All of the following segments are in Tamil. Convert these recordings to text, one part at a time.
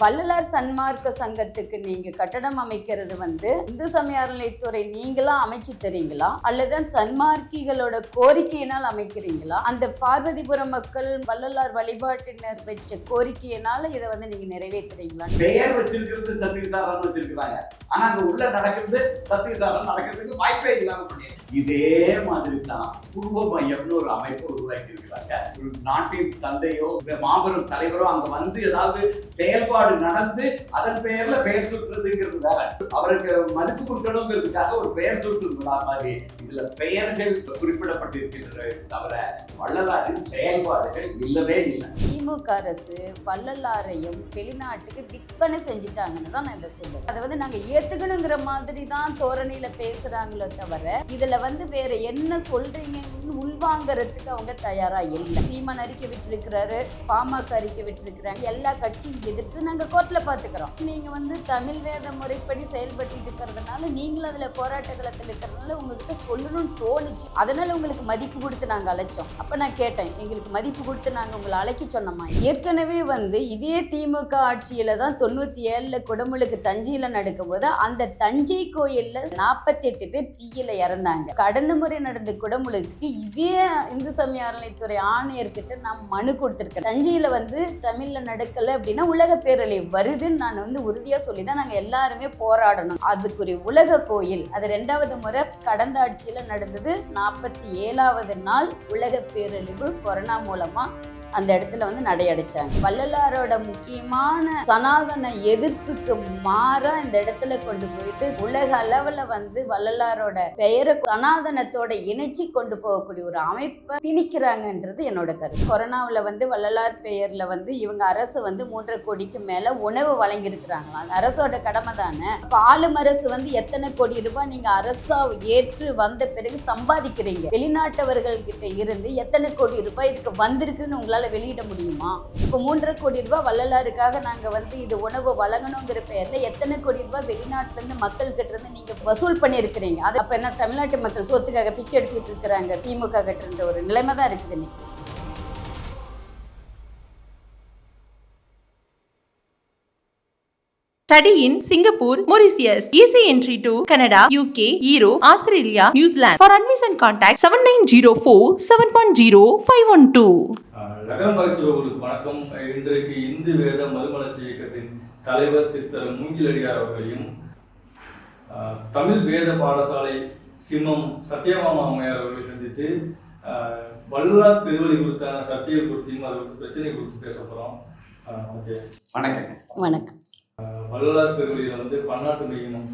வள்ளலார் சன்மார்க்க சங்கத்துக்கு நீங்க கட்டடம் அமைக்கிறது வந்து இந்து சமய அறநிலைத்துறை நீங்களா அமைச்சு தரீங்களா? அல்லது சன்மார்க்கிகளோட கோரிக்கையினால் அமைக்கிறீங்களா? அந்த பார்வதிபுரம் மக்கள் வள்ளலார் வழிபாட்டினர் வச்ச கோரிக்கையினால இதை வந்து நீங்க நிறைவேற்றுறீங்களா பெயர் வச்சிருக்கிறது சத்தியசாரம் வச்சிருக்கிறாங்க. ஆனா அங்க உள்ள நடக்கிறது சத்தியசாரம் நடக்கிறதுக்கு வாய்ப்பே இல்லாம இதே மாதிரி தான் பூர்வ மையம்னு ஒரு அமைப்பு உருவாக்கி இருக்கிறாங்க. நாட்டின் தந்தையோ மாபெரும் தலைவரோ அங்க வந்து ஏதாவது செயல்பாடு நடந்து அதன் பெயர்ல பெயர் சுற்றுறதுங்கிறது வேற. அவருக்கு மதிப்பு கொடுக்கணுங்கிறதுக்காக ஒரு பெயர் சுற்று விழா மாதிரி. இதுல பெயர்கள் குறிப்பிடப்பட்டிருக்கின்றன தவிர வள்ளலாரின் செயல்பாடுகள் இல்லவே இல்லை. திமுக அரசு வள்ளலாரையும் வெளிநாட்டுக்கு விற்பனை செஞ்சுட்டாங்கன்னு தான் நான் இதை சொல்லுவேன் அதை வந்து நாங்க ஏத்துக்கணுங்கிற மாதிரி தான் தோரணையில பேசுறாங்களோ தவிர இதுல வந்து வேற என்ன சொல்றீங்கன்னு உள்வாங்கறதுக்கு அவங்க தயாரா இல்லை. சீமான் அறிக்கை விட்டுருக்கிறாரு பாமக அறிக்கை விட்டுருக்கிறாங்க. எல்லா கட்சியும் எதிர்த்து நாங்க நாங்கள் கோர்ட்டில் பார்த்துக்கிறோம் நீங்கள் வந்து தமிழ் வேத முறைப்படி செயல்பட்டு இருக்கிறதுனால நீங்களும் அதில் போராட்ட களத்தில் இருக்கிறதுனால உங்ககிட்ட சொல்லணும்னு தோணுச்சு. அதனால உங்களுக்கு மதிப்பு கொடுத்து நாங்கள் அழைச்சோம். அப்போ நான் கேட்டேன் எங்களுக்கு மதிப்பு கொடுத்து நாங்கள் உங்களை அழைக்க சொன்னோமா? ஏற்கனவே வந்து இதே திமுக ஆட்சியில் தான் தொண்ணூற்றி ஏழில் குடமுழுக்கு தஞ்சையில் நடக்கும்போது அந்த தஞ்சை கோயிலில் நாற்பத்தி எட்டு பேர் தீயில் இறந்தாங்க. கடந்த முறை நடந்த குடமுழுக்கு இதே இந்து சமய அறநிலைத்துறை ஆணையர்கிட்ட நான் மனு கொடுத்துருக்கேன். தஞ்சையில் வந்து தமிழில் நடக்கலை அப்படின்னா உலக பேர் சூழ்நிலை வருதுன்னு நான் வந்து உறுதியா சொல்லி தான் நாங்க எல்லாருமே போராடணும். அதுக்குரிய உலக கோயில் அது ரெண்டாவது முறை கடந்த ஆட்சியில் நடந்தது. நாற்பத்தி ஏழாவது நாள் உலக பேரழிவு கொரோனா மூலமா அந்த இடத்துல வந்து நடையடிச்சாங்க. வள்ளலாரோட முக்கியமான சனாதன எதிர்ப்புக்கு மாறா இந்த இடத்துல கொண்டு போயிட்டு உலக அளவுல வந்து வள்ளலாரோட பெயரை சனாதனத்தோட இணைச்சி கொண்டு போகக்கூடிய ஒரு அமைப்பை திணிக்கிறாங்கன்றது என்னோட கருத்து. கொரோனாவில் வந்து வள்ளலார் பெயர்ல வந்து இவங்க அரசு வந்து மூன்றரை கோடிக்கு மேல உணவு வழங்கியிருக்கிறாங்களாம். அரசோட கடமை தானே. அப்ப ஆளும் அரசு வந்து எத்தனை கோடி ரூபாய் நீங்க அரசா ஏற்று வந்த பிறகு சம்பாதிக்கிறீங்க? வெளிநாட்டவர்கள் கிட்ட இருந்து எத்தனை கோடி ரூபாய் இதுக்கு வந்திருக்குன்னு உங்களை வெளியிட முடியுமா? இப்போ மூன்றரை கோடி ரூபாய் வள்ளலாருக்காக நாங்க வந்து இது உணவு வழங்கணுங்கிற பெயர்ல எத்தனை கோடி ரூபாய் வெளிநாட்டுல இருந்து மக்கள் கிட்ட இருந்து நீங்க வசூல் பண்ணியிருக்கிறீங்க? அது அப்போ என்ன தமிழ்நாட்டு மக்கள் சொத்துக்காக பிச்சை எடுத்துக்கிட்டு இருக்கிறாங்க திமுக கட்டுன்ற ஒரு நிலைமை தான் இருக்குது இன்னைக்கு. Study in Singapore, Mauritius. Easy entry to Canada, UK, Europe, Australia, New Zealand. For admission contact 7904 710 512. நகரம் பாய்சுறவர்களுக்கு வணக்கம் இன்றைக்கு இந்து வேத மறுமலர்ச்சி இயக்கத்தின் தலைவர் சித்தர் மூங்கிலடியார் அவர்களையும் தமிழ் வேத பாடசாலை சிம்மம் சத்யபாமா அம்மையார் அவர்களை சந்தித்து வள்ளலார் பெருவழி குறித்தான சர்ச்சைகள் குறித்தும் அது பிரச்சனை குறித்து பேச போகிறோம் ஓகே வணக்கங்க வணக்கம் வள்ளலார் பெருவழியில் வந்து பன்னாட்டு மையம்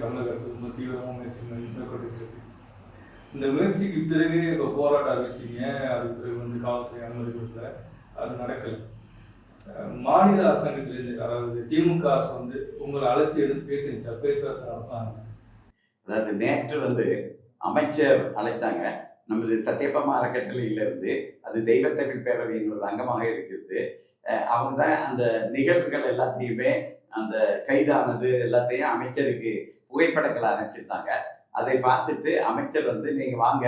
தமிழக அரசு ரொம்ப தீவிரமாக முயற்சி மேற்கொண்டு இந்த முயற்சிக்கு பிறகு இப்போ போராட்டம் ஆரம்பிச்சிங்க. அதுக்கு பிறகு வந்து காவல்துறை அனுமதி கொடுக்கல. அது நடக்கலை. மாநில அரசாங்கத்திலிருந்து அதாவது திமுக அரசு வந்து உங்களை அழைச்சி எடுத்து பேசிச்சா பேச்சுவார்த்தை நடத்தாங்க அதாவது நேற்று வந்து அமைச்சர் அழைத்தாங்க. நமது சத்தியப்பமா அறக்கட்டளையிலிருந்து அது தெய்வத்தமிழ் பேரவையின் ஒரு அங்கமாக இருக்கிறது. அவங்க தான் அந்த நிகழ்வுகள் எல்லாத்தையுமே அந்த கைதானது எல்லாத்தையும் அமைச்சருக்கு புகைப்படங்களை அனுப்பிச்சிருந்தாங்க. அதை பார்த்துட்டு அமைச்சர் வந்து நீங்கள் வாங்க.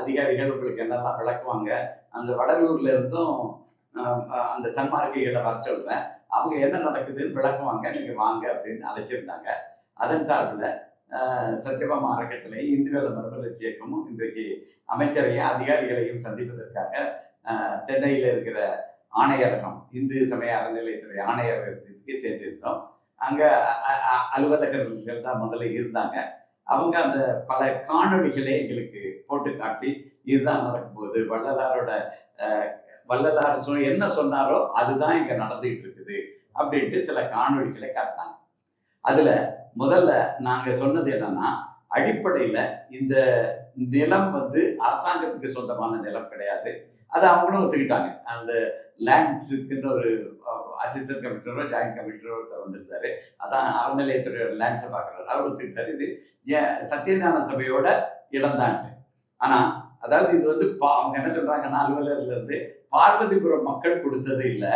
அதிகாரிகள் உங்களுக்கு என்னெல்லாம் விளக்குவாங்க அந்த வடலூர்ல இருந்தும் அந்த சன்மார்க்கிகளை வர சொல்கிறேன் அவங்க என்ன நடக்குதுன்னு விளக்குவாங்க. நீங்கள் வாங்க அப்படின்னு அழைச்சிருந்தாங்க. அதன் சார்பில் சத்யபாமா அறக்கட்டளையும் இந்து வேத மறுமலர்ச்சி இயக்கமும் இன்றைக்கு அமைச்சரையும் அதிகாரிகளையும் சந்திப்பதற்காக சென்னையில் இருக்கிற ஆணையரகம் இந்து சமய அறநிலையத்துறை ஆணையரகத்திற்கு சேர்ந்திருந்தோம் அங்கே அலுவலகர்கள் தான் முதல்ல இருந்தாங்க. அவங்க அந்த பல காணொளிகளை எங்களுக்கு போட்டு காட்டி இதுதான் நடக்க போகுது வள்ளலாரோட வள்ளலார் சொ என்ன சொன்னாரோ அதுதான் இங்கே நடந்துகிட்டு இருக்குது அப்படின்ட்டு சில காணொளிகளை காட்டினாங்க. அதில் முதல்ல நாங்கள் சொன்னது என்னன்னா அடிப்படையில் இந்த நிலம் வந்து அரசாங்கத்துக்கு சொந்தமான நிலம் கிடையாது. அதை அவங்களும் ஒத்துக்கிட்டாங்க. அந்த லேண்ட்ஸுக்குன்னு ஒரு அசிஸ்டன்ட் கமிஷனரோ ஜாயின்ட் கமிஷனரோ ஒருத்தர் வந்திருந்தாரு. அதான் அறநிலையத்துறையோட லேண்ட்ஸை பார்க்குறாரு அவர் ஒத்துக்கிட்டாரு. இது ஏன் சபையோட இடம்தான்ட்டு. ஆனால் அதாவது இது வந்து பா அவங்க என்ன சொல்கிறாங்கன்னா அலுவலர்லேருந்து பார்வதிபுரம் மக்கள் கொடுத்தது இல்லை.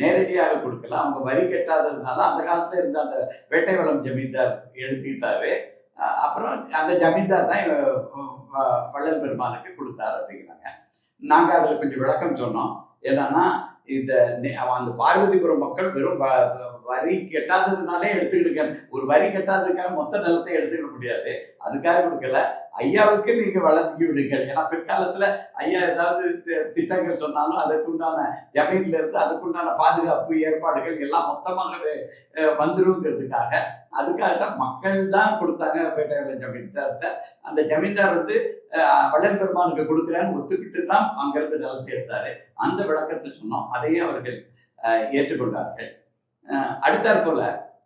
நேரடியாக கொடுக்கல. அவங்க வரி கட்டாததுனால அந்த காலத்தில் இருந்த அந்த வேட்டைவளம் ஜமீன்தார் எடுத்துக்கிட்டாரு. அப்புறம் அந்த ஜமீன்தார் தான் வள்ளல் பெருமானுக்கு கொடுத்தாரு அப்படிங்கிறாங்க. நாங்கள் அதில் கொஞ்சம் விளக்கம் சொன்னோம். என்னன்னா இந்த அந்த பார்வதிபுரம் மக்கள் வெறும் வ- வரி கெட்டாததுனாலே எடுத்துக்கிட்டு ஒரு வரி கெட்டாததுக்காக மொத்த நிலத்தை எடுத்துக்கிட முடியாது. அதுக்காக கொடுக்கல. ஐயாவுக்கு நீங்க வளர்த்துக்கி விடுங்க ஏன்னா பிற்காலத்துல ஐயா ஏதாவது தி- திட்டங்கள் சொன்னாலும் அதற்குண்டான ஜமீன்ல இருந்து அதுக்குண்டான பாதுகாப்பு ஏற்பாடுகள் எல்லாம் மொத்தமாகவே வந்துருங்கிறதுக்காக அதுக்காக தான் மக்கள் தான் கொடுத்தாங்க பேட்டையாளர் ஜமீன்தார்கிட்ட அந்த ஜமீன்தார் வந்து அஹ், வள்ளல் பெருமானுக்கு கொடுக்குறேன்னு ஒத்துக்கிட்டு தான் அங்கிருந்து நிலத்தை எடுத்தாரு. அந்த விளக்கத்தை சொன்னோம். அதையே அவர்கள் ஏற்றுக்கொண்டார்கள். அஹ், அடுத்தாற் போல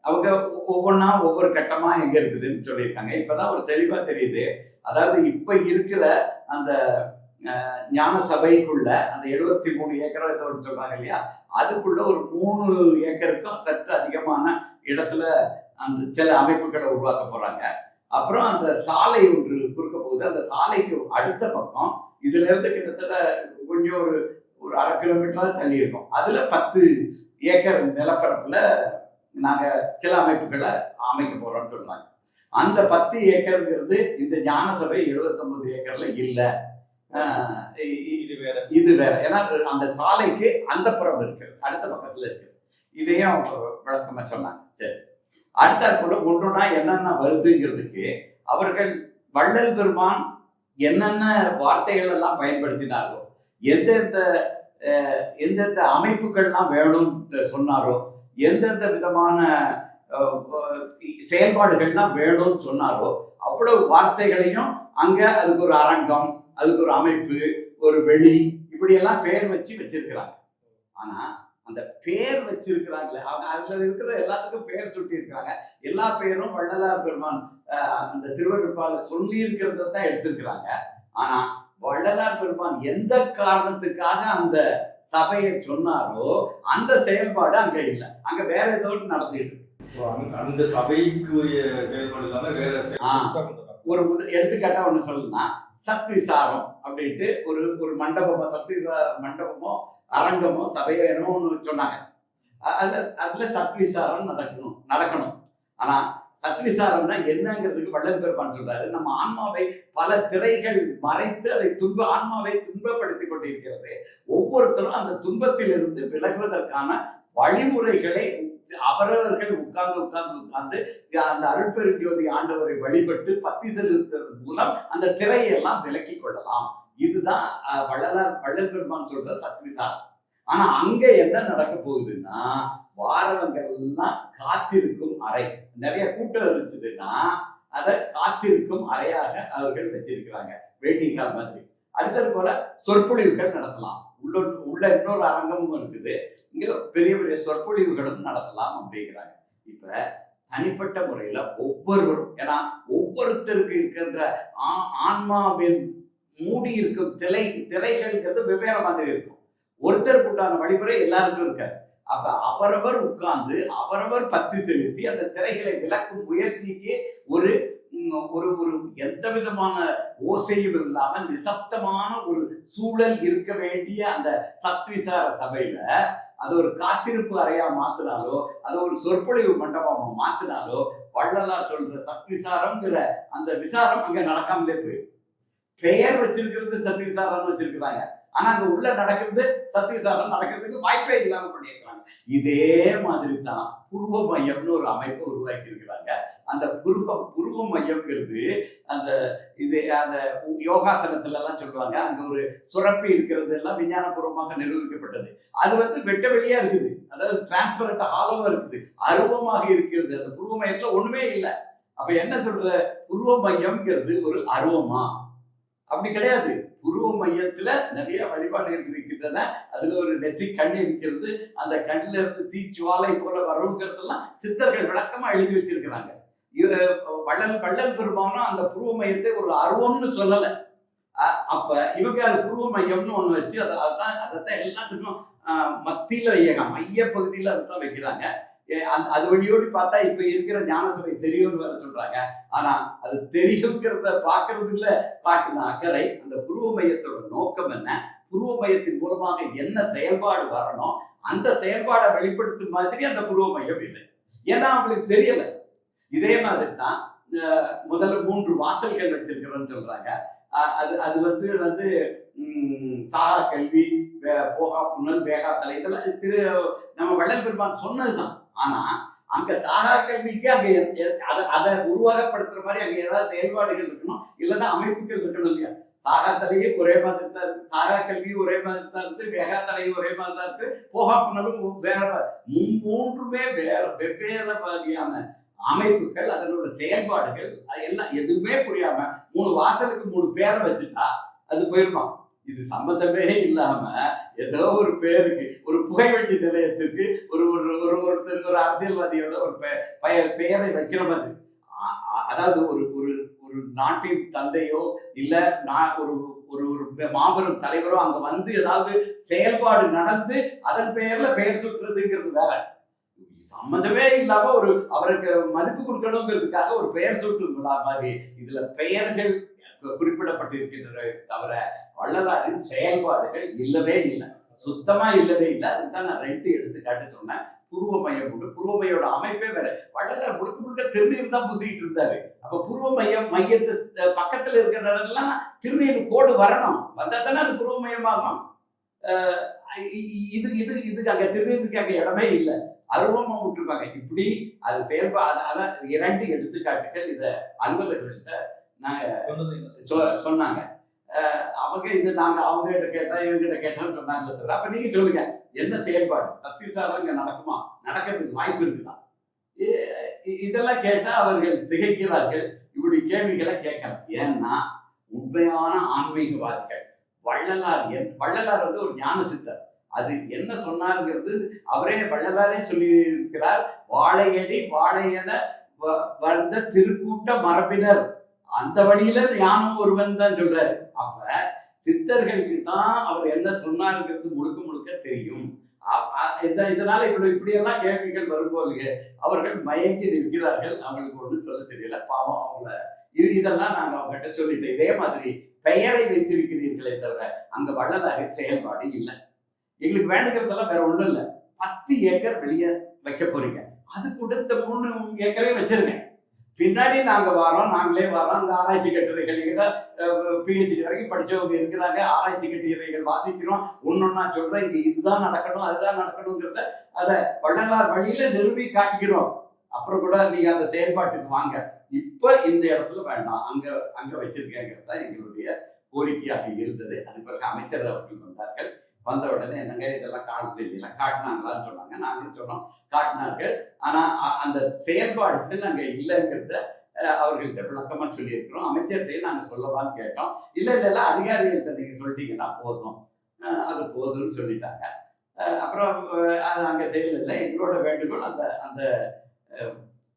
அவங்க ஒவ்வொன்றா ஒவ்வொரு கட்டமா எங்க இருக்குதுன்னு சொல்லியிருக்காங்க. இப்பதான் ஒரு தெளிவா தெரியுது. அதாவது இப்ப இருக்கிற அந்த ஞான சபைக்குள்ள அந்த எழுபத்தி மூணு ஏக்கர் சொல்றாங்க இல்லையா? அதுக்குள்ள ஒரு மூணு ஏக்கருக்கும் சற்று அதிகமான இடத்துல அந்த சில அமைப்புகளை உருவாக்க போறாங்க. அப்புறம் அந்த சாலை ஒன்று குறுக்க போகுது. அந்த சாலைக்கு அடுத்த பக்கம் இதுல இருந்து கிட்டத்தட்ட கொஞ்சம் ஒரு ஒரு அரை கிலோமீட்டராக தள்ளி இருக்கும். அதுல பத்து ஏக்கர் நிலப்பரப்புல நாங்க சில அமைப்புகளை அமைக்க போறோம்னு சொல்றாங்க. அந்த பத்து ஏக்கருங்கிறது இந்த ஞான சபை 79 ஏக்கர்ல இல்ல. இது வேற. இது வேற. ஏன்னா அந்த சாலைக்கு அந்த புறம் இருக்கு அடுத்த பக்கத்துல இருக்கு இதையும் அவங்க விளக்கமா சொன்னாங்க. சரி. அடுத்த ஒன்றுனா என்னென்ன வருதுங்கிறதுக்கு அவர்கள் வள்ளல் பெருமான் என்னென்ன வார்த்தைகள் எல்லாம் பயன்படுத்தினாரோ எந்தெந்த அஹ், எந்தெந்த அமைப்புகள்லாம் வேணும்னு சொன்னாரோ எந்தெந்த விதமான செயல்பாடுகள்லாம் வேணும்னு சொன்னாரோ அவ்வளவு வார்த்தைகளையும் அங்க அதுக்கு ஒரு அரங்கம் அதுக்கு ஒரு அமைப்பு ஒரு வெளி இப்படியெல்லாம் பெயர் வச்சு வச்சிருக்கிறாங்க. ஆனா அந்த பேர் வச்சிருக்கிறாங்களே அவங்க அதுல இருக்கிற எல்லாத்துக்கும் பேர் சுட்டி இருக்கிறாங்க எல்லா பேரும் வள்ளலார் பெருமான் அந்த திருவருப்பால சொல்லி இருக்கிறத தான் எடுத்திருக்கிறாங்க. ஆனா வள்ளலார் பெருமான் எந்த காரணத்துக்காக அந்த சபையை சொன்னாரோ அந்த செயல்பாடு அங்க இல்லை. அங்க வேற ஏதோ நடந்துட்டு அந்த- அந்த சபைக்கு உரிய செயல்பாடு இல்லாம வேற. ஒரு எடுத்துக்காட்டா ஒண்ணு சொல்லணும்னா சத் விசாரம் அப்படின்ட்டு ஒரு ஒரு மண்டபமோ சக்தி மண்டபமோ அரங்கமோ சபையோ என்னமோ ஒன்று சொன்னாங்க. அதில் அதில் சக்தி சத் விசாரம் நடக்கணும் நடக்கணும். ஆனால் சத் விசாரம்னா என்னங்கிறதுக்கு வள்ளல் பெருமான் சொல்றாரு. நம்ம ஆன்மாவை பல திரைகள் மறைத்து அதை துன்ப ஆன்மாவை துன்பப்படுத்தி கொண்டிருக்கிறது. ஒவ்வொருத்தரும் அந்த துன்பத்திலிருந்து விலகுவதற்கான வழிமுறைகளை அவரவர்கள் உட்கார்ந்து உட்கார்ந்து உட்கார்ந்து அந்த அருட்பெருஞ்சோதி ஆண்டவரை வழிபட்டு பத்தி செலுத்துவதன் மூலம் அந்த திரையெல்லாம் விலக்கி கொள்ளலாம். இதுதான் வள்ளலார் வள்ளல்பெருமான் சொல்ற சத்விசாரம் ஆனா அங்க என்ன நடக்க போகுதுன்னா வாரவங்கள்லாம் காத்திருக்கும் அறை. நிறைய கூட்டம் இருந்துச்சுன்னா அதை காத்திருக்கும் அறையாக அவர்கள் வச்சிருக்கிறாங்க. வெயிட்டிங் ஹால் மாதிரி. அடுத்தது போல சொற்பொழிவுகள் நடத்தலாம். உள்ள உள்ள இன்னொரு அரங்கமும் இருக்குது. இங்கே பெரிய பெரிய சொற்பொழிவுகளும் நடத்தலாம் அப்படிங்கிறாங்க. இப்போ தனிப்பட்ட முறையில் ஒவ்வொருவரும் ஏன்னா ஒவ்வொருத்தருக்கு இருக்கின்ற ஆ- ஆன்மாவின் மூடி இருக்கும் திரை திரைகள்ங்கிறது வெவ்வேறு மாதிரி இருக்கும். ஒருத்தருக்கு உண்டான வழிமுறை எல்லாருக்கும் இருக்காது. அப்ப அவரவர் உட்கார்ந்து அவரவர் பத்து செலுத்தி அந்த திரைகளை விளக்கும் முயற்சிக்கு ஒரு ஒரு ஒரு எந்த விதமான ஓசையும் இல்லாம நிசப்தமான ஒரு சூழல் இருக்க வேண்டிய அந்த சத்விசார சபையில அது ஒரு காத்திருப்பு அறையா மாத்தினாலோ அது ஒரு சொற்பொழிவு மண்டபமா மாத்தினாலோ வள்ளலார் சொல்ற சத்விசாரம்ங்கிற அந்த விசாரம் அங்க நடக்காமலே போயிடும் பெயர் வச்சிருக்கிறது சத்து விசாரணம் வச்சிருக்கிறாங்க. ஆனா அங்க உள்ள நடக்கிறது சத்து விசாரணம் நடக்கிறதுக்கு வாய்ப்பே இல்லாம பண்ணியிருக்கிறாங்க. இதே மாதிரி தான் புருவ மையம்னு ஒரு அமைப்பை உருவாக்கி இருக்கிறாங்க அந்த புருவ புருவ மையம்ங்கிறது அந்த இது அந்த யோகாசனத்துல எல்லாம் சொல்லுவாங்க. அங்க ஒரு சுரப்பி இருக்கிறது எல்லாம் விஞ்ஞானபூர்வமாக நிரூபிக்கப்பட்டது. அது வந்து வெட்ட வெளியா இருக்குது. அதாவது டிரான்ஸ்பரண்ட் ஆலோவா இருக்குது. அருவமாக இருக்கிறது. அந்த புருவ மையத்துல ஒண்ணுமே இல்லை. அப்ப என்ன சொல்ற? புருவ மையம்ங்கிறது ஒரு அருவமா? அப்படி கிடையாது. உருவ மையத்துல நிறைய வழிபாடுகள் இருக்கின்றன. அதுல ஒரு நெற்றி கண் இருக்கிறது. அந்த கண்ணில இருந்து தீச்சுவாலை போல வருங்கிறதெல்லாம் சித்தர்கள் விளக்கமா எழுதி வச்சிருக்கிறாங்க. இது வள்ளல் வள்ளல் பெருமானும் அந்த புருவ மையத்தை ஒரு அருவம்னு சொல்லல. அப்ப இவங்க அது புருவ மையம்னு ஒண்ணு வச்சு அதை அதான் அதைத்தான் எல்லாத்துக்கும் மத்தியில வையகம் மைய பகுதியில அதுதான் வைக்கிறாங்க. அந்த அது வழியோடி பார்த்தா இப்ப இருக்கிற ஞானசபை தெரியும்னு வேற சொல்றாங்க. ஆனா அது தெரியுங்கிறத பாக்குறதுல காட்டின அக்கறை. அந்த புருவ மையத்தோட நோக்கம் என்ன? புருவ மையத்தின் மூலமாக என்ன செயல்பாடு வரணும்? அந்த செயல்பாடை வெளிப்படுத்தும் மாதிரி அந்த புருவ மையம் இல்லை. ஏன்னா அவங்களுக்கு தெரியல. இதே மாதிரி தான் முதல்ல மூன்று வாசல்கள் வச்சிருக்கிறோன்னு சொல்றாங்க. அ- அது அது வந்து வந்து சாரா கல்வி போகா புனல் வேகா தலை இதெல்லாம் திரு நம்ம வள்ளல் பெருமான் சொன்னதுதான். ஆனா அங்க சாகா கல்விக்கு அங்க அதை அதை உருவாகப்படுத்துற மாதிரி அங்க ஏதாவது செயல்பாடுகள் இருக்கணும். இல்லைன்னா அமைப்புகள் இருக்கணும் இல்லையா? சாகா தலையும் ஒரே மாதிரி தான் இருக்கு. சாகா கல்வியும் ஒரே மாதிரி தான் இருக்கு. வேகா தலையும் ஒரே மாதிரி தான் இருக்கு. போகாப்பினரும் வேற மூன்றுமே வேற வெவ்வேறு மாதிரியான அமைப்புகள் அதனோட செயல்பாடுகள் அது எல்லாம் எதுவுமே புரியாம மூணு வாசலுக்கு மூணு பேரை வச்சுட்டா அது போயிருக்கும் இது சம்பந்தமே இல்லாம ஏதோ ஒரு பேருக்கு ஒரு புகைவண்டி நிலையத்துக்கு ஒரு ஒரு ஒரு ஒருத்தருக்கு ஒரு அரசியல்வாதியோட ஒரு பெ- பெயர் பெயரை வைக்கிற மாதிரி அதாவது ஒரு ஒரு ஒரு நாட்டின் தந்தையோ இல்ல நான் ஒரு ஒரு ஒரு மாபெரும் தலைவரோ அங்க வந்து ஏதாவது செயல்பாடு நடந்து அதன் பெயர்ல பெயர் சுற்றுறதுங்கிறது வேற. சம்மந்தமே இல்லாம ஒரு அவருக்கு மதிப்பு கொடுக்கணுங்கிறதுக்காக ஒரு பெயர் சூட்டு மாதிரி இதுல பெயர்கள் குறிப்பிடப்பட்டிருக்கின்றன தவிர வள்ளலாரின் செயல்பாடுகள் இல்லவே இல்லை. சுத்தமா இல்லவே இல்லை. அதுதான் நான் ரெண்டு எடுத்துக்காட்டு சொன்னேன். புருவ மையம் உண்டு. புருவ மையோட அமைப்பே வேற. வள்ளலார் முழுக்க முழுக்க திருநீர் தான் பூசிக்கிட்டு இருந்தாரு. அப்ப புருவ மையம் மையத்து பக்கத்துல இருக்கிற இடம்லாம் திருநீர் கோடு வரணும். வந்தா தானே அது புருவ மையமாகும் இது இது இதுக்கு அங்க திருநீருக்கு அங்க இடமே இல்லை. அருவமா விட்டுருப்பாங்க இப்படி அது செயல்பா அதான் இரண்டு எடுத்துக்காட்டுகள் இதை அலுவலர்கள்ட்ட நாங்க சொன்னது என்ன? செய்ய? சொ- சொன்னாங்க. அவங்க இது நாங்க அவங்க கிட்ட கேட்டா இவங்க கிட்ட கேட்டோம்னு சொன்னாங்களே தவிர அப்ப நீங்க சொல்லுங்க. என்ன செயல்பாடு? தத்திசாரம் இங்க நடக்குமா? நடக்கிறதுக்கு வாய்ப்பு இருக்குதா? இ- இ- இதெல்லாம் கேட்டா அவர்கள் திகைக்கிறார்கள். இப்படி கேள்விகளை கேட்கலாம். ஏன்னா உண்மையான ஆன்மீகவாதிகள் வள்ளலார் என் வள்ளலார் வந்து ஒரு ஞான சித்தர். அது என்ன சொன்னாருங்கிறது அவரே வள்ளலாரே சொல்லி இருக்கிறார் வாழையடி வாழையென வந்த திருக்கூட்ட மரபினர். அந்த வழியில ஞானம் ஒருவன் தான் சொல்றாரு. அப்ப சித்தர்களுக்கு தான் அவர் என்ன சொன்னாருங்கிறது முழுக்க முழுக்க தெரியும். இத- இதனால இப்படி இப்படியெல்லாம் கேள்விகள் வரும்போது அவர்கள் மயங்கி நிற்கிறார்கள். அவங்களுக்கு ஒன்றும் சொல்ல தெரியல. பாவம் அவங்கள. இது இதெல்லாம் நாங்க அவங்ககிட்ட சொல்லிட்டோம் இதே மாதிரி பெயரை வைத்திருக்கிறீர்களே தவிர அங்க வள்ளலாறு செயல்பாடு இல்லை. எங்களுக்கு வேண்டுகிறதெல்லாம் வேற ஒண்ணும் இல்லை. பத்து ஏக்கர் வெளியே வைக்க போறீங்க. அது கூட இந்த மூணு ஏக்கரையும் வச்சிருக்கேன் பின்னாடி நாங்க வரோம் நாங்களே வரோம் அந்த ஆராய்ச்சி கட்டுரைகள் எங்கிட்ட பிஹெச்டி வரைக்கும் படிச்சவங்க இருக்கிறாங்க. ஆராய்ச்சி கட்டுரைகள் வாசிக்கிறோம். ஒன்னொன்னா சொல்றேன் இங்க இதுதான் நடக்கணும் அதுதான் நடக்கணுங்கிறத அதை வள்ளலார் வழியில நிறுவி காட்டிக்கிறோம். அப்புறம் கூட நீங்க அந்த செயல்பாட்டுக்கு வாங்க. இப்ப இந்த இடத்துல வேண்டாம். அங்க அங்க வச்சிருக்கேங்கிறது தான் எங்களுடைய கோரிக்கையாக இருந்தது. அது பிறகு அமைச்சர் அவர்கள் வந்தார்கள். வந்த உடனே என்னங்க இதெல்லாம் காட்டுது? இல்லையா காட்டினாங்களான்னு சொன்னாங்க. நாங்களும் சொன்னோம் காட்டினார்கள். ஆனால் அந்த செயல்பாடுகள் அங்கே இல்லைங்கிறத அவர்கள்ட்ட விளக்கமாக சொல்லியிருக்கிறோம். அமைச்சர்கிட்டையும் நாங்கள் சொல்லவான்னு கேட்டோம். இல்லை இல்லை இல்லை அதிகாரிகள்கிட்ட நீங்கள் சொல்லிட்டீங்கன்னா போதும். அது போதும்னு சொல்லிட்டாங்க. அப்புறம் அது அங்கே செய்யல எங்களோட வேண்டுகோள் அந்த அந்த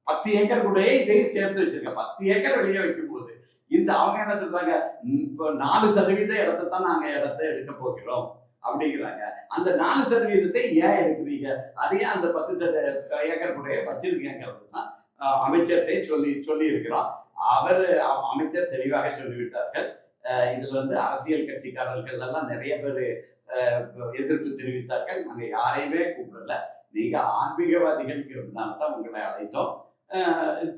பத்து ஏக்கர் கூடயே இதையும் சேர்த்து வச்சிருக்கேன் பத்து ஏக்கர் வெளியே வைக்கும் போது இந்த அவங்க என்ன சொல்றாங்க இப்போ நாலு சதவீத இடத்தை தான் நாங்கள் இடத்த எடுக்க போகிறோம். அப்படிங்கிறாங்க. அந்த நாலு சதவீதத்தை ஏன் எடுக்கிறீங்க? அதையே அந்த பத்து சத ஏக்கர் கூட வச்சிருக்கீங்கிறது தான் சொல்லி சொல்லி இருக்கிறோம் அவர் அமைச்சர் தெளிவாக சொல்லிவிட்டார்கள். இதுல வந்து அரசியல் கட்சிக்காரர்கள் எல்லாம் நிறைய பேர் எதிர்ப்பு தெரிவித்தார்கள். நாங்க யாரையுமே கூப்பிடல. நீங்க ஆன்மீகவாதிகள்ங்கிறதுனால தான் உங்களை அழைத்தோம்.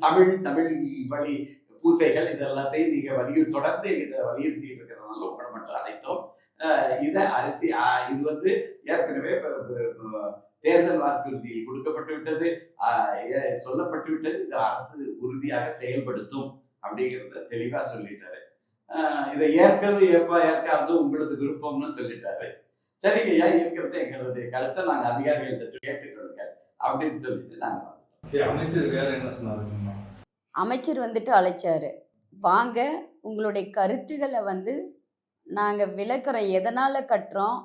தமிழ் தமிழ் வழி பூசைகள் இது எல்லாத்தையும் நீங்க வலியுறு தொடர்ந்து எங்கிட்ட வலியுறுத்திட்டு இருக்கிறதுனால உங்களை மட்டும் அழைத்தோம். இதை அரசி இது வந்து ஏற்கனவே தேர்தல் வாக்குறுதியில் கொடுக்கப்பட்டு விட்டது. சொல்லப்பட்டு விட்டது. இது அரசு உறுதியாக செயல்படுத்தும் அப்படிங்கிறத தெளிவா சொல்லிட்டாரு. இதை ஏற்கிறது ஏப்பா ஏற்காது உங்களது விருப்பம்னு சொல்லிட்டாரு. சரிங்க ஐயா இருக்கிறது எங்களுடைய கருத்தை நாங்க அதிகாரிகள்கிட்ட கேட்டுக்கொள்ளுங்க அப்படின்னு சொல்லிட்டு நாங்க அமைச்சர் வந்துட்டு அழைச்சாரு. வாங்க உங்களுடைய கருத்துக்களை வந்து நாங்கள் விளக்குறோம் எதனால் கட்டுறோம்?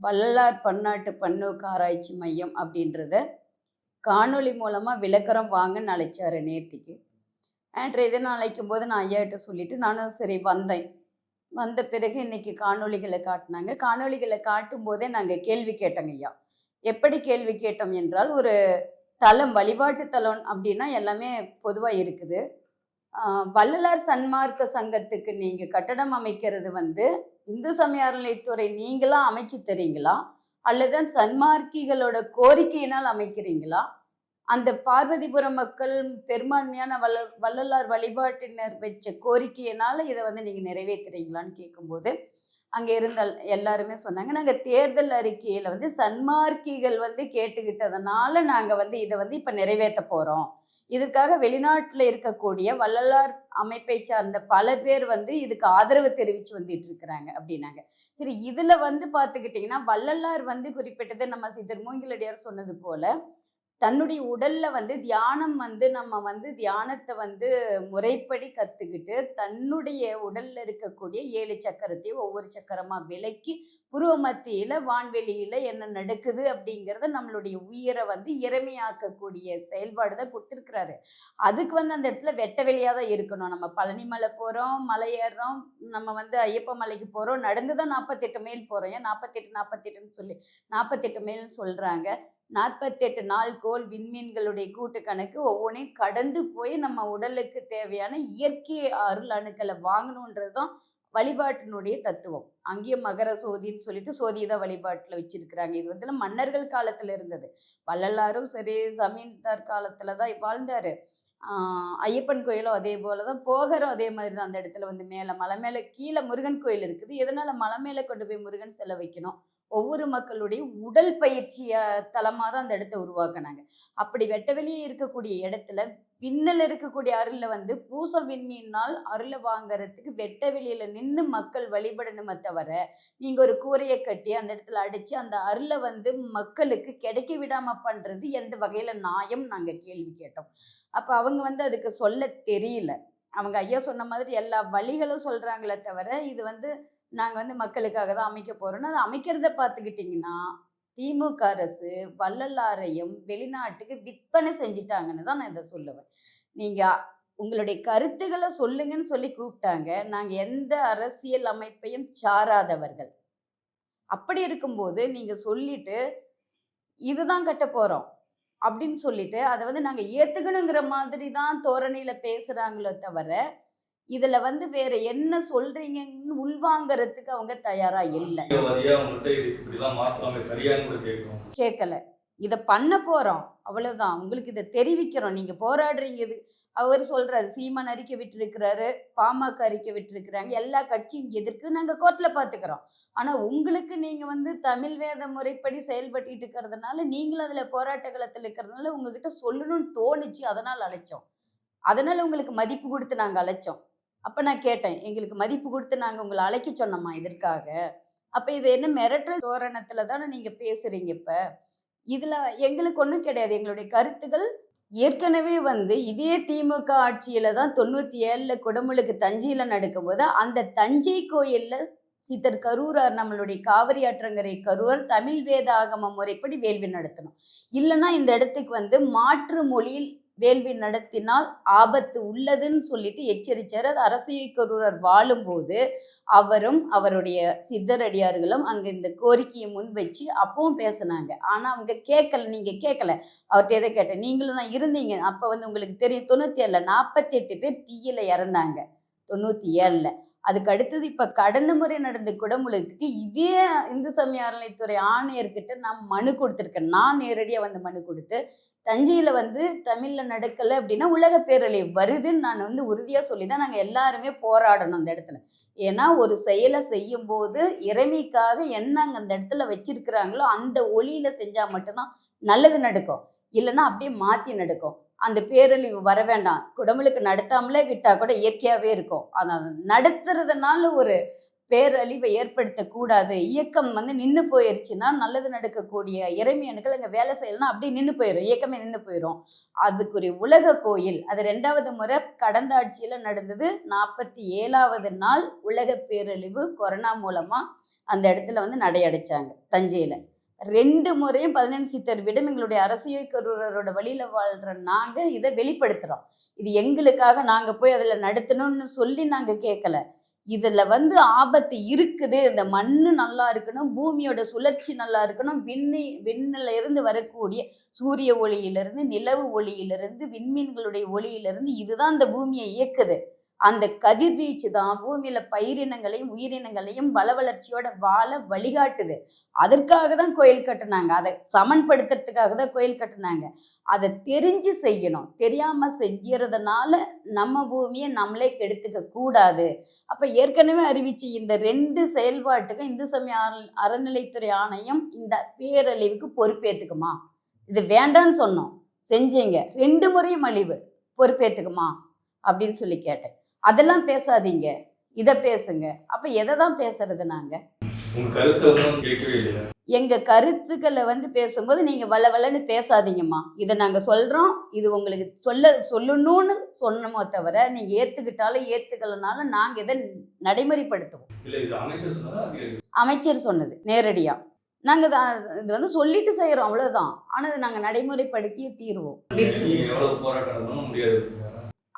வள்ளலார் பன்னாட்டு பன்னோக்கு ஆராய்ச்சி மையம் அப்படின்றத காணொளி மூலமாக விளக்குறோம் வாங்கன்னு அழைச்சாரு நேர்த்திக்கு அன்றைய தினம் அழைக்கும் போது நான் ஐயாட்ட சொல்லிட்டு நானும் சரி வந்தேன். வந்த பிறகு இன்றைக்கி காணொளிகளை காட்டினாங்க. காணொளிகளை காட்டும் போதே நாங்கள் கேள்வி கேட்டோங்க ஐயா. எப்படி கேள்வி கேட்டோம் என்றால் ஒரு தலம் வழிபாட்டு தலம் அப்படின்னா எல்லாமே பொதுவாக இருக்குது. வள்ளலார் சன்மார்க்க சங்கத்துக்கு நீங்கள் கட்டடம் அமைக்கிறது வந்து இந்து சமயநிலைத்துறை நீங்களா அமைச்சு தரீங்களா? அல்லது சன்மார்க்கிகளோட கோரிக்கையினால் அமைக்கிறீங்களா? அந்த பார்வதிபுரம் மக்கள் பெரும்பான்மையான வல்ல வள்ளலார் வழிபாட்டினர் வச்ச கோரிக்கையினால இதை வந்து நீங்கள் நிறைவேற்றுறீங்களான்னு கேட்கும்போது அங்கே இருந்த எல்லாருமே சொன்னாங்க நாங்கள் தேர்தல் அறிக்கையில் வந்து சன்மார்க்கிகள் வந்து கேட்டுக்கிட்டதுனால நாங்கள் வந்து இதை வந்து இப்போ நிறைவேற்ற போகிறோம் இதுக்காக வெளிநாட்டில் இருக்கக்கூடிய வள்ளலார் அமைப்பை சார்ந்த பல பேர் வந்து இதுக்கு ஆதரவு தெரிவித்து வந்துட்டு இருக்கிறாங்க அப்படின்னாங்க. சரி இதில் வந்து பார்த்துக்கிட்டிங்கன்னா வள்ளலார் வந்து குறிப்பிட்டது நம்ம சிதர் மூங்கிலடியார் சொன்னது போல தன்னுடைய உடல்ல வந்து தியானம் வந்து நம்ம வந்து தியானத்தை வந்து முறைப்படி கத்துக்கிட்டு தன்னுடைய உடல்ல இருக்கக்கூடிய ஏழு சக்கரத்தையும் ஒவ்வொரு சக்கரமா விலக்கி புருவ மத்தியில வான்வெளியில என்ன நடக்குது அப்படிங்கிறத நம்மளுடைய உயிரை வந்து இறைமையாக்கக்கூடிய செயல்பாடு தான் கொடுத்துருக்குறாரு. அதுக்கு வந்து அந்த இடத்துல வெட்ட வெளியாக தான் இருக்கணும். நம்ம பழனி மலை போகிறோம் மலை ஏறுறோம் நம்ம வந்து ஐயப்ப மலைக்கு போகிறோம் நடந்து தான் நாற்பத்தெட்டு மைல் போகிறோம் ஏன் நாற்பத்தெட்டு நாற்பத்தெட்டுன்னு சொல்லி நாற்பத்தெட்டு மைல்னு சொல்கிறாங்க நாற்பத்தெட்டு நாள் கோல் விண்மீன்களுடைய கூட்டு கணக்கு ஒவ்வொன்றையும் கடந்து போய் நம்ம உடலுக்கு தேவையான இயற்கை அருள் அணுக்களை வாங்கணுன்றது தான் வழிபாட்டினுடைய தத்துவம். அங்கேயும் மகர சோதின்னு சொல்லிட்டு சோதியை தான் வழிபாட்டில் வச்சிருக்கிறாங்க. இது வந்து மன்னர்கள் காலத்தில் இருந்தது. வள்ளலாரும் சரி ஜமீன்தார் காலத்தில் தான் வாழ்ந்தார். ஐயப்பன் கோயிலும் அதே போல் தான். போகரும் அதே மாதிரி தான் அந்த இடத்துல வந்து மேலே மலை மேலே கீழே முருகன் கோயில் இருக்குது. எதனால் மலை மேலே கொண்டு போய் முருகன் சிலை வைக்கணும்? ஒவ்வொரு மக்களுடைய உடல் பயிற்சிய தலமாக தான் அந்த இடத்த உருவாக்குனாங்க. அப்படி வெட்ட வெளியே இருக்கக்கூடிய இடத்துல விண்ணில் இருக்கக்கூடிய அருளை வந்து பூச விண்மீனால் அருளை வாங்குறதுக்கு வெட்ட வெளியில நின்று மக்கள் வழிபடணுமே தவிர நீங்கள் ஒரு கூரையை கட்டி அந்த இடத்துல அடித்து அந்த அருளை வந்து மக்களுக்கு கிடைக்க விடாம பண்ணுறது எந்த வகையில் நியாயம் நாங்கள் கேள்வி கேட்டோம். அப்போ அவங்க வந்து அதுக்கு சொல்ல தெரியல. அவங்க ஐயா சொன்ன மாதிரி எல்லா வழிகளும் சொல்கிறாங்களே தவிர இது வந்து நாங்கள் வந்து மக்களுக்காக தான் அமைக்க போகிறோம்னு அதை அமைக்கிறத பார்த்துக்கிட்டிங்கன்னா திமுக அரசு வள்ளலாரையும் வெளிநாட்டுக்கு விற்பனை செஞ்சிட்டாங்கன்னு தான் நான் இதை சொல்லுவேன். நீங்கள் உங்களுடைய கருத்துக்களை சொல்லுங்கன்னு சொல்லி கூப்பிட்டாங்க. நாங்கள் எந்த அரசியல் அமைப்பையும் சாராதவர்கள். அப்படி இருக்கும்போது நீங்கள் சொல்லிட்டு இதுதான் கட்ட போகிறோம் அப்படின்னு சொல்லிட்டு அதை வந்து நாங்கள் ஏற்றுக்கணுங்கிற மாதிரி தான் தோரணையில் பேசுகிறாங்களோ தவிர இதில் வந்து வேற என்ன சொல்கிறீங்கன்னு உள்வாங்கறதுக்கு அவங்க தயாராக இல்லை. கேட்கல. இதை பண்ண போகிறோம் அவ்வளவுதான். உங்களுக்கு இதை தெரிவிக்கிறோம். நீங்கள் போராடுறீங்க இது. அவர் சொல்றாரு சீமான் அறிக்கை விட்டுருக்கிறாரு பாமக அறிக்கை விட்டுருக்கிறாங்க. எல்லா கட்சியும் எதிர்க்கு நாங்கள் கோர்ட்டில் பார்த்துக்கிறோம் ஆனால் உங்களுக்கு நீங்கள் வந்து தமிழ் வேத முறைப்படி செயல்பட்டுட்டு இருக்கிறதுனால நீங்களும் அதில் போராட்ட களத்தில் இருக்கிறதுனால உங்ககிட்ட சொல்லணும்னு தோணுச்சு. அதனால் அழைச்சோம். அதனால் உங்களுக்கு மதிப்பு கொடுத்து நாங்கள் அழைச்சோம். அப்போ நான் கேட்டேன் எங்களுக்கு மதிப்பு கொடுத்து நாங்கள் உங்களை அழைக்க சொன்னோம்மா இதற்காக? அப்போ இது என்ன மிரட்டல் தோரணத்தில் தானே நீங்கள் பேசுகிறீங்க இப்போ? இதில் எங்களுக்கு ஒன்றும் கிடையாது. எங்களுடைய கருத்துக்கள் ஏற்கனவே வந்து இதே திமுக ஆட்சியில் தான் தொண்ணூற்றி ஏழில் குடமுழுக்கு தஞ்சையில் நடக்கும்போது அந்த தஞ்சை கோயிலில் சித்தர் கரூரார் நம்மளுடைய காவிரி ஆற்றங்கரை கரூர் தமிழ் வேத ஆகம முறைப்படி வேள்வி நடத்தணும். இல்லைன்னா இந்த இடத்துக்கு வந்து மாற்று மொழியில் வேள்வி நடத்தினால் ஆபத்து உள்ளதுன்னு சொல்லிட்டு எச்சரிச்சார். அது அரசியல் வாழும்போது அவரும் அவருடைய சித்தரடியார்களும் அங்கே இந்த கோரிக்கையை முன் வச்சு அப்பவும் பேசினாங்க. ஆனால் அவங்க கேட்கல நீங்கள் கேட்கல அவர்கிட்ட எதை கேட்டேன்? நீங்களும் தான் இருந்தீங்க. அப்போ வந்து உங்களுக்கு தெரியும் தொண்ணூற்றி ஏழில் நாற்பத்தி எட்டு பேர் தீயில இறந்தாங்க. தொண்ணூற்றி ஏழில். அதுக்கு அடுத்தது இப்போ கடந்த முறை நடந்த குடமுழுக்கு இதே இந்து சமய அறநிலைத்துறை ஆணையர்கிட்ட நான் மனு கொடுத்துருக்கேன். நான் நேரடியாக வந்து மனு கொடுத்து தஞ்சையில் வந்து தமிழில் நடக்கலை அப்படின்னா உலக பேரழிவு வருதுன்னு நான் வந்து உறுதியாக சொல்லி தான் நாங்கள் எல்லாருமே போராடணும் அந்த இடத்துல. ஏன்னா ஒரு செயலை செய்யும்போது இறைமைக்காக என்ன அங்கே அந்த இடத்துல வச்சிருக்கிறாங்களோ அந்த ஒளியில் செஞ்சால் மட்டும்தான் நல்லது நடக்கும். இல்லைன்னா அப்படியே மாற்றி நடக்கும். அந்த பேரழிவு வர வேண்டாம். குடமுழுக்கு நடத்தாமலே விட்டா கூட இயற்கையாகவே இருக்கும். ஆனால் நடத்துறதுனால ஒரு பேரழிவை ஏற்படுத்தக்கூடாது. இயக்கம் வந்து நின்று போயிருச்சுன்னா நல்லது நடக்கக்கூடிய இறைமையனுக்கள் அங்கே வேலை செய்யலாம் அப்படியே நின்று போயிடும் இயக்கமே நின்று போயிடும் அதுக்குரிய உலக கோயில் அது ரெண்டாவது முறை கடந்த ஆட்சியில் நடந்தது. நாற்பத்தி ஏழாவது நாள் உலக பேரழிவு கொரோனா மூலமாக அந்த இடத்துல வந்து நடையடைச்சாங்க தஞ்சையில். ரெண்டு முறையும் பதினஞ்சு சித்தர் விடம் எங்களுடைய அரசியல் கரூரரோட வழியில் வாழ்கிற நாங்கள் இதை வெளிப்படுத்துகிறோம் இது எங்களுக்காக நாங்கள் போய் அதில் நடத்தணும்னு சொல்லி நாங்கள் கேட்கல இதில் வந்து ஆபத்து இருக்குது. இந்த மண் நல்லா இருக்கணும். பூமியோட சுழற்சி நல்லா இருக்கணும். விண்ணி விண்ணில இருந்து வரக்கூடிய சூரிய ஒளியிலிருந்து நிலவு ஒளியிலிருந்து விண்மீன்களுடைய ஒளியிலிருந்து இதுதான் இந்த பூமியை இயக்குது. அந்த கதிர்வீச்சு தான் பூமியில பயிரினங்களையும் உயிரினங்களையும் வள வளர்ச்சியோட வாழ வழிகாட்டுது. அதற்காக தான் கோயில் கட்டினாங்க. அதை சமன்படுத்துறதுக்காக தான் கோயில் கட்டினாங்க. அதை தெரிஞ்சு செய்யணும். தெரியாம செய்யறதுனால நம்ம பூமியை நம்மளே கெடுத்துக்க கூடாது. அப்ப ஏற்கனவே அறிவிச்சு இந்த ரெண்டு செயல்பாட்டுக்கும் இந்து சமய அறநிலைத்துறை ஆணையம் இந்த பேரழிவுக்கு பொறுப்பேத்துக்குமா? இது வேண்டான்னு சொன்னோம். செஞ்சீங்க. ரெண்டு முறையும் அழிவு. பொறுப்பேத்துக்குமா? அப்படின்னு சொல்லி கேட்டேன். அதெல்லாம் பேசாதீங்க. இதை பேசுங்க. அப்ப எதை தான் பேசுறது நாங்க? உங்க கருத்தை வந்து அவங்க கேட்கவே இல்லையா எங்க கருத்துக்களை வந்து பேசும்போது நீங்க வள வளன்னு பேசாதீங்கம்மா. இதை நாங்க சொல்றோம். இது உங்களுக்கு சொல்ல சொல்லணும்னு சொன்னோமோ தவிர நீங்க ஏத்துக்கிட்டாலும் ஏத்துக்கலனாலும் நாங்க இதை நடைமுறைப்படுத்துவோம். அமைச்சர் சொன்னதா? நேரடியா. நாங்க இத- வந்து சொல்லிட்டு செய்யறோம் அவ்வளவுதான். ஆனா நாங்க நடைமுறைப்படுத்தியே தீருவோம்.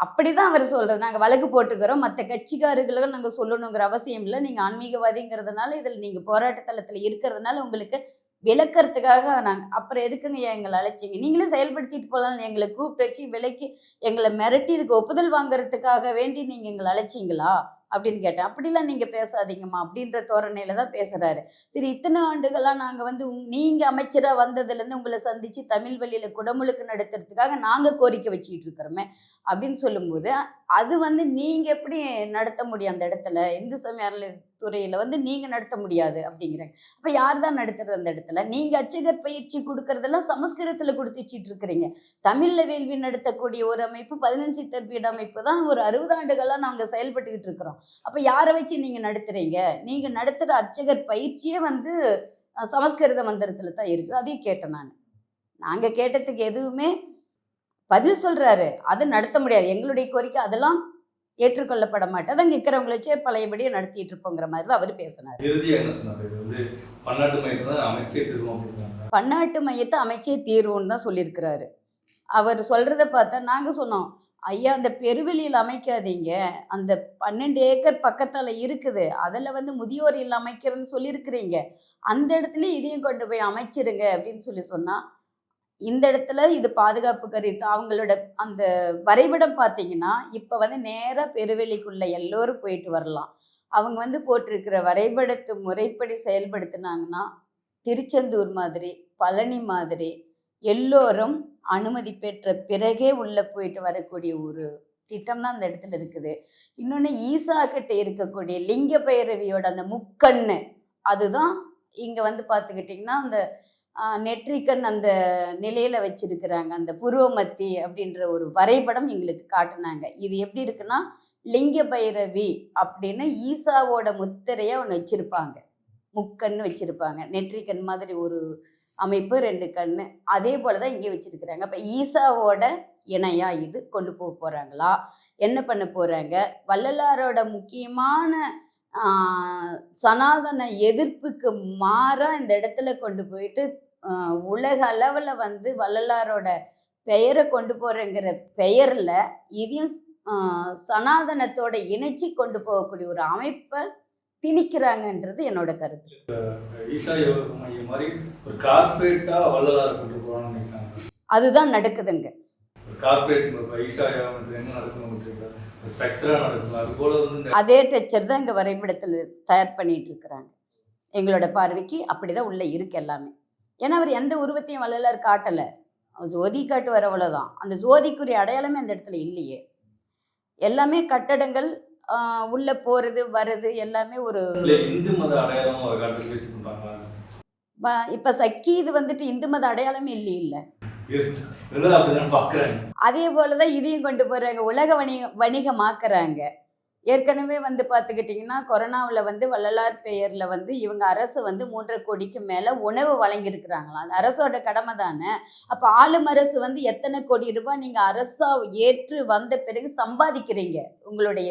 அப்படிதான் அவர் சொல்றது நாங்க வழக்கு போட்டுக்கிறோம். மற்ற கட்சிக்காரர்களும் நாங்க சொல்லணுங்கிற அவசியம் இல்லை. நீங்க ஆன்மீகவாதிங்கிறதுனால இதுல நீங்க போராட்ட தளத்துல இருக்கிறதுனால உங்களுக்கு விளக்கறதுக்காக நாங்க அப்புறம் எதுக்குங்க எங்களை அழைச்சிங்க? நீங்களே செயல்படுத்திட்டு போகலாம் எங்களை கூப்பிட்டு வச்சு விலைக்கு எங்களை மிரட்டி இதுக்கு ஒப்புதல் வாங்குறதுக்காக வேண்டி நீங்க எங்களை அழைச்சிங்களா? அப்படின்னு கேட்டேன். அப்படிலாம் நீங்கள் பேசாதீங்கம்மா அப்படின்ற தோரணையில தான் பேசுகிறாரு சரி இத்தனை ஆண்டுகளாக நாங்கள் வந்து உங்- அமைச்சராக வந்ததுலேருந்து உங்களை சந்தித்து தமிழ் வழியில் குடமுழுக்கு நடத்துறதுக்காக நாங்கள் கோரிக்கை வச்சுக்கிட்டு இருக்கிறோமே அப்படின்னு சொல்லும்போது அது வந்து நீங்கள் எப்படி நடத்த முடியும் அந்த இடத்துல? இந்து சமய துறையில் வந்து நீங்கள் நடத்த முடியாது அப்படிங்கிறாங்க அப்போ யார் தான் நடத்துறது அந்த இடத்துல? நீங்கள் அச்சகர் பயிற்சி கொடுக்கறதெல்லாம் சமஸ்கிருதத்தில் கொடுத்து வச்சிட்டு இருக்கிறீங்க. தமிழில் வேள்வி நடத்தக்கூடிய ஒரு அமைப்பு பதினஞ்சு சித்தர் அமைப்பு தான் ஒரு அறுபது ஆண்டுகளாக நாங்கள் செயல்பட்டுக்கிட்டு இருக்கிறோம். அப்ப யாரை வச்சு நீங்க நடத்துறீங்க? நீங்க நடத்துற அர்ச்சகர் பயிற்சியே வந்து சமஸ்கிருத மந்திரத்துல தான் இருக்கு. அதையும் கேட்டேன் நான். நாங்க கேட்டதுக்கு எதுவுமே பதில் சொல்றாரு. அது நடத்த முடியாது. எங்களுடைய கோரிக்கை அதெல்லாம் ஏற்றுக்கொள்ளப்பட மாட்டேன். அதான் இருக்கிறவங்கள வச்சே பழையபடியே நடத்திட்டு இருப்போங்கிற மாதிரி தான் அவர் பேசினார். பன்னாட்டு மையத்தை அமைச்சே தீர்வுன்னு தான் சொல்லியிருக்கிறாரு. அவர் சொல்றத பார்த்தா நாங்க சொன்னோம். ஐயா அந்த பெருவெளியில் அமைக்காதீங்க. அந்த பன்னெண்டு ஏக்கர் பக்கத்தில் இருக்குது. அதில் வந்து முதியோர் இல்லை அமைக்கிறேன்னு சொல்லியிருக்கிறீங்க. அந்த இடத்துல இதையும் கொண்டு போய் அமைச்சிருங்க அப்படின்னு சொல்லி சொன்னால் இந்த இடத்துல இது பாதுகாப்பு கருத்து அவங்களோட அந்த வரைபடம் பார்த்தீங்கன்னா இப்போ வந்து நேராக பெருவெளிக்குள்ளே எல்லோரும் போயிட்டு வரலாம். அவங்க வந்து போட்டிருக்கிற வரைபடத்தை முறைப்படி செயல்படுத்தினாங்கன்னா திருச்செந்தூர் மாதிரி பழனி மாதிரி எல்லோரும் அனுமதி பெற்ற பிறகே உள்ளே போயிட்டு வரக்கூடிய ஒரு திட்டம் தான் அந்த இடத்துல இருக்குது. இன்னொன்று ஈசா கிட்ட இருக்கக்கூடிய லிங்க பைரவியோட அந்த முக்கண்ணு அதுதான் இங்கே வந்து பார்த்துக்கிட்டிங்கன்னா அந்த நெற்றிக்கண் அந்த நிலையில வச்சிருக்கிறாங்க. அந்த புருவமத்தி அப்படின்ற ஒரு வரைபடம் எங்களுக்கு காட்டினாங்க. இது எப்படி இருக்குன்னா லிங்க பைரவி அப்படின்னு ஈசாவோட முத்திரையை ஒன்று வச்சிருப்பாங்க. முக்கன்னு வச்சிருப்பாங்க. நெற்றிக்கண் மாதிரி ஒரு அமைப்பு ரெண்டு கண் அதே போல தான் இங்கே வச்சிருக்கிறாங்க. இப்போ ஈசாவோட இணையா இது கொண்டு போக போறாங்களா? என்ன பண்ண போறாங்க? வள்ளலாரோட முக்கியமான சனாதன எதிர்ப்புக்கு மாறா இந்த இடத்துல கொண்டு போயிட்டு உலக அளவில் வந்து வள்ளலாரோட பெயரை கொண்டு போறேங்கிற பெயர்ல இதையும் சனாதனத்தோட இணைச்சி கொண்டு போகக்கூடிய ஒரு அமைப்பை திணிக்கிறாங்கன்றது என்னோட கருத்து. அதுதான் நடக்குதுங்க. அது டெக்சர் தான் இங்கே வரைபடத்தில் தயார் பண்ணிட்டு இருக்கிறாங்க. எங்களோட பார்வைக்கு அப்படிதான் உள்ள இருக்கு எல்லாமே. ஏன்னா அவர் எந்த உருவத்தையும் வள்ளலார் காட்டலை. ஜோதி காட்டுவார் அவ்வளோதான் அந்த ஜோதிக்குரிய அடையாளமே அந்த இடத்துல இல்லையே. எல்லாமே கட்டடங்கள் உள்ள போறது வர்றது எல்லாமே ஒரு இப்ப சக்கி இது வந்துட்டு இந்து மத அடையாளமே இல்லை இல்ல. அதே போலதான் இதையும் கொண்டு போறாங்க உலக வணிக வணிகமாக்குறாங்க. ஏற்கனவே வந்து பார்த்துக்கிட்டிங்கன்னா கொரோனாவில் வந்து வள்ளலார் பெயரில் வந்து இவங்க அரசு வந்து மூன்றரை கோடிக்கு மேலே உணவு வழங்கியிருக்கிறாங்களாம். அது அரசோட கடமை தானே. அப்போ ஆளும் அரசு வந்து எத்தனை கோடி ரூபாய் நீங்கள் அரசாக ஏற்று வந்த பிறகு சம்பாதிக்கிறீங்க உங்களுடைய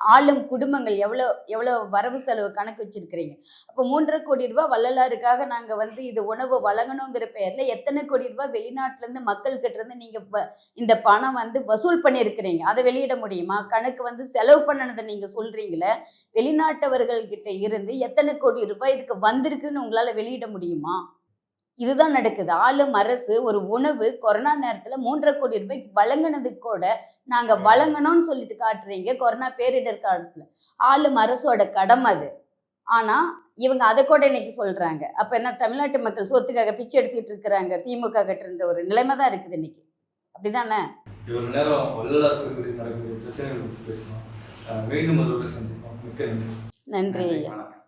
ஆளும் குடும்பங்கள் எவ்வளோ எவ்வளோ வரவு செலவு கணக்கு வச்சிருக்கிறீங்க. அப்போ மூன்றரை கோடி ரூபாய் வள்ளலாருக்காக நாங்கள் வந்து இது உணவு வழங்கணுங்கிற பெயரில் எத்தனை கோடி ரூபாய் வெளிநாட்டிலேருந்து மக்கள்கிட்ட இருந்து நீங்கள் இந்த பணம் வந்து வசூல் பண்ணியிருக்கிறீங்க? அதை வெளியிட முடியுமா? கணக்கு வந்து செலவு பண்ணினதை நீங்கள் சொல்கிறீங்களே வெளிநாட்டவர்கள்கிட்ட இருந்து எத்தனை கோடி ரூபாய் இதுக்கு வந்திருக்குன்னு உங்களால் வெளியிட முடியுமா? இதுதான் நடக்குது. ஆளும் அரசு ஒரு உணவு கொரோனா நேரத்துல மூன்றரை கோடி ரூபாய்க்கு வழங்கினதுக்கு கூட நாங்க வழங்கணும்னு சொல்லிட்டு காட்டுறீங்க. கொரோனா பேரிடர் காலத்துல. ஆளும் அரசோட கடமை அது. ஆனா இவங்க அதை கூட இன்னைக்கு சொல்றாங்க. அப்ப என்ன தமிழ்நாட்டு மக்கள் சொத்துக்காக பிச்சை எடுத்துக்கிட்டு இருக்கிறாங்க. திமுக கட்டுன்ற ஒரு நிலைமை தான் இருக்குது இன்னைக்கு. அப்படிதானே? இவ்வளவு நேரம் பிரச்சனைகள் மீண்டும் நன்றி. வணக்கம்.